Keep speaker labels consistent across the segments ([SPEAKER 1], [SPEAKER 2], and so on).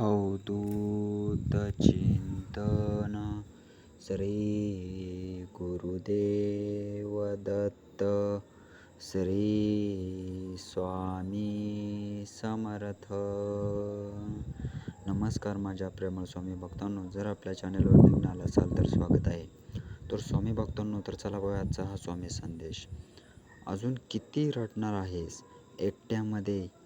[SPEAKER 1] अवधूत चिंतन श्री गुरुदेव दत्त श्री स्वामी समर्थ. नमस्कार माझ्या प्रेमळ स्वामी भक्तांनो जर आपल्या चॅनलवर नवीन आला असाल तर स्वागत आहे. तर स्वामी भक्तांनो तर चला बघा आजचा हा स्वामी संदेश. अजून किती रटणार आहेस? एकट्यामध्ये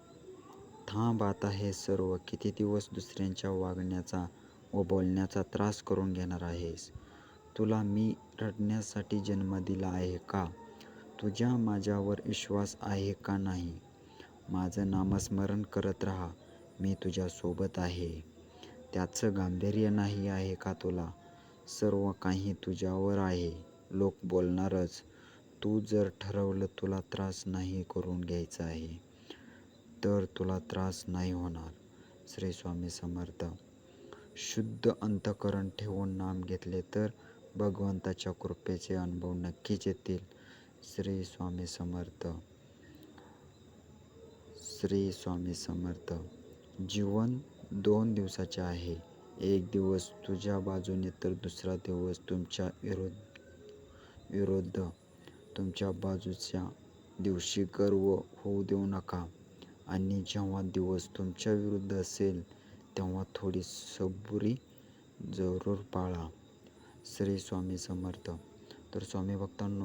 [SPEAKER 1] थांब आता हे सर्व किती दिवस दुसऱ्यांच्या वागण्याचा व बोलण्याचा त्रास करून घेणार आहेस? तुला मी रडण्यासाठी जन्म दिला आहे का? तुझ्या माझ्यावर विश्वास आहे का नाही? माझं नामस्मरण करत राहा मी तुझ्यासोबत आहे. त्याचं गांभीर्य नाही आहे का तुला? सर्व काही तुझ्यावर आहे लोक बोलणारच. तू जर ठरवलं तुला त्रास नाही करून घ्यायचा आहे. तर तुला त्रास नाही होणार. श्री स्वामी समर्थ. शुद्ध अंतकरण ठेवून नाम घेतले तर भगवंताच्या कृपेचे अनुभव नक्कीच येतील. श्री स्वामी समर्थ. श्री स्वामी समर्थ. जीवन दोन दिवसाचे आहे. एक दिवस तुझ्या बाजूने तर दुसरा दिवस तुमच्या विरुद्ध विरुद्ध. तुमच्या बाजूच्या दिवशी गर्व होऊ देऊ नका. आणि जेव्हा दिवस तुमच्या विरुद्ध असेल तेव्हा थोडी सबुरी जरूर पाळा. श्री स्वामी समर्थ. तर स्वामी भक्तांनो